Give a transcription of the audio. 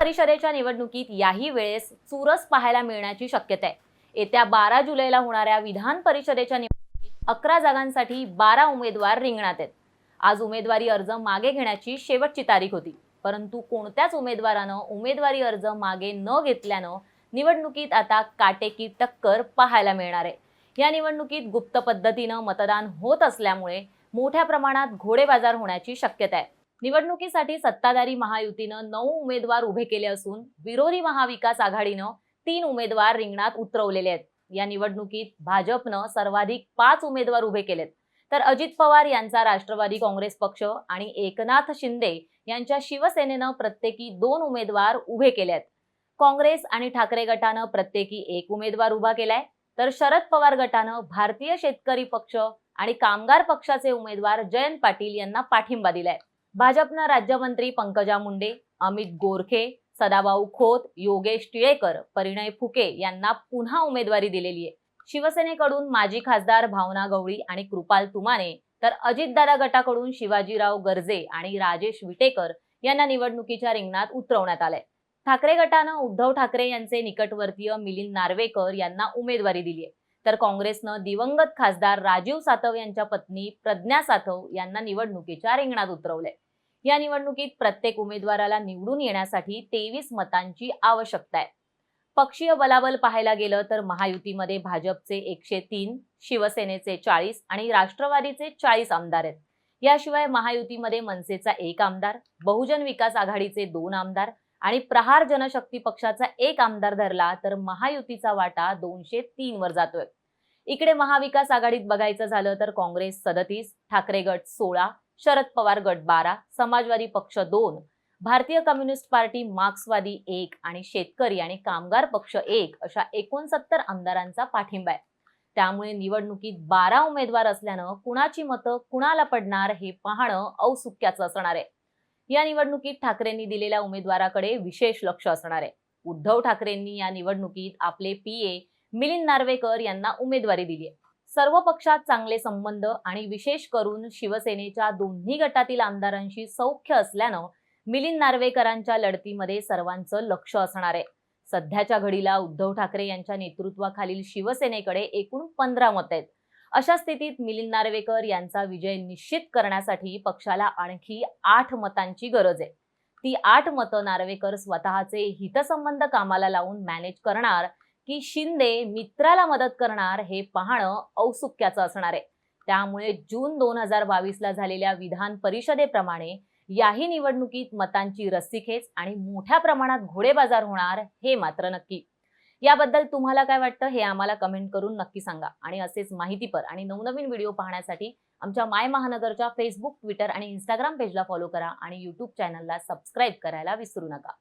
परिषदेच्या निवडणुकीत याही वेळेस चुरस पाहायला मिळण्याची शक्यता आहे. येत्या बारा जुलैला होणाऱ्या विधान परिषदेच्या निवडणुकीत अकरा जागांसाठी बारा उमेदवार रिंगणात आहेत. आज उमेदवारी अर्ज मागे घेण्याची शेवटची तारीख होती. परंतु कोणत्याच उमेदवारानं उमेदवारी अर्ज मागे न घेतल्यानं निवडणुकीत आता काटेकी टक्कर पाहायला मिळणार आहे. या निवडणुकीत गुप्त पद्धतीनं मतदान होत असल्यामुळे मोठ्या प्रमाणात घोडेबाजार होण्याची शक्यता आहे. निवडणुकीसाठी सत्ताधारी महायुतीनं नऊ उमेदवार उभे केले असून विरोधी महाविकास आघाडीनं तीन उमेदवार रिंगणात उतरवलेले आहेत. या निवडणुकीत भाजपनं सर्वाधिक पाच उमेदवार उभे केलेत. तर अजित पवार यांचा राष्ट्रवादी काँग्रेस पक्ष आणि एकनाथ शिंदे यांच्या शिवसेनेनं प्रत्येकी दोन उमेदवार उभे केले आहेत. काँग्रेस आणि ठाकरे गटानं प्रत्येकी एक उमेदवार उभा केलाय. तर शरद पवार गटानं भारतीय शेतकरी पक्ष आणि कामगार पक्षाचे उमेदवार जयंत पाटील यांना पाठिंबा दिलाय. भाजपनं राज्यमंत्री पंकजा मुंडे अमित गोरखे सदाभाऊ खोत योगेश टिळेकर परिणय फुके यांना पुन्हा उमेदवारी दिलेली आहे. शिवसेनेकडून माजी खासदार भावना गवळी आणि कृपाल तुमाने तर अजितदादा गटाकडून शिवाजीराव गर्जे आणि राजेश विटेकर यांना निवडणुकीच्या रिंगणात उतरवण्यात आलंय. ठाकरे गटानं उद्धव ठाकरे यांचे निकटवर्तीय मिलिंद नार्वेकर यांना उमेदवारी दिली आहे. तर काँग्रेसनं दिवंगत खासदार राजीव सातव यांच्या पत्नी प्रज्ञा सातव यांना निवडणुकीच्या रिंगणात उतरवलंय. या निवडणुकीत प्रत्येक उमेदवाराला निवडून येण्यासाठी तेवीस मतांची आवश्यकता आहे. पक्षीय बलाबल पाहायला गेलं तर महायुतीमध्ये भाजपचे एकशे तीन शिवसेनेचे चाळीस आणि राष्ट्रवादीचे चाळीस आमदार आहेत. याशिवाय महायुतीमध्ये मनसेचा एक आमदार बहुजन विकास आघाडीचे दोन आमदार आणि प्रहार जनशक्ती पक्षाचा एक आमदार धरला तर महायुतीचा वाटा दोनशे तीन वर जातोय. इकडे महाविकास आघाडीत बघायचं झालं तर काँग्रेस सदतीस ठाकरे गट सोळा शरद पवार गट बारा समाजवादी पक्ष दोन भारतीय कम्युनिस्ट पार्टी मार्क्सवादी एक आणि शेतकरी आणि कामगार पक्ष एक अशा एकोणसत्तर आमदारांचा पाठिंबा आहे. त्यामुळे निवडणुकीत बारा उमेदवार असल्यानं कुणाची मतं कुणाला पडणार हे पाहणं औत्सुक्याचं असणार आहे. या निवडणुकीत ठाकरेंनी दिलेल्या उमेदवाराकडे विशेष लक्ष असणार आहे. उद्धव ठाकरेंनी या निवडणुकीत आपले पीए मिलिंद नार्वेकर यांना उमेदवारी दिली आहे. सर्व पक्षात चांगले संबंध आणि विशेष करून शिवसेनेच्या दोन्ही गटातील आमदारांशी सौख्य असल्यानं मिलिंद नार्वेकरांच्या लढतीमध्ये सर्वांचं लक्ष असणार आहे. सध्याच्या घडीला उद्धव ठाकरे यांच्या नेतृत्वाखालील शिवसेनेकडे एकूण पंधरा मत आहेत. अशा स्थितीत मिलिंद नार्वेकर यांचा विजय निश्चित करण्यासाठी पक्षाला आणखी आठ मतांची गरज आहे. ती आठ मतं नार्वेकर स्वतःचे हितसंबंध कामाला लावून मॅनेज करणार की शिंदे मित्राला मदत करणार हे पाहणं औत्सुक्याचं असणार आहे. त्यामुळे जून दोन हजार बावीसला झालेल्या विधान परिषदेप्रमाणे याही निवडणुकीत मतांची रस्सीखेच आणि मोठ्या प्रमाणात घोडेबाजार होणार हे मात्र नक्की. याबद्दल तुम्हाला काय वाटतं हे आम्हाला कमेंट करून नक्की सांगा. आणि असेच माहितीपर आणि नवनवीन व्हिडिओ पाहण्यासाठी आमच्या माय महानगरच्या फेसबुक ट्विटर आणि इंस्टाग्राम पेजला फॉलो करा आणि यूट्यूब चॅनलला सबस्क्राईब करायला विसरू नका.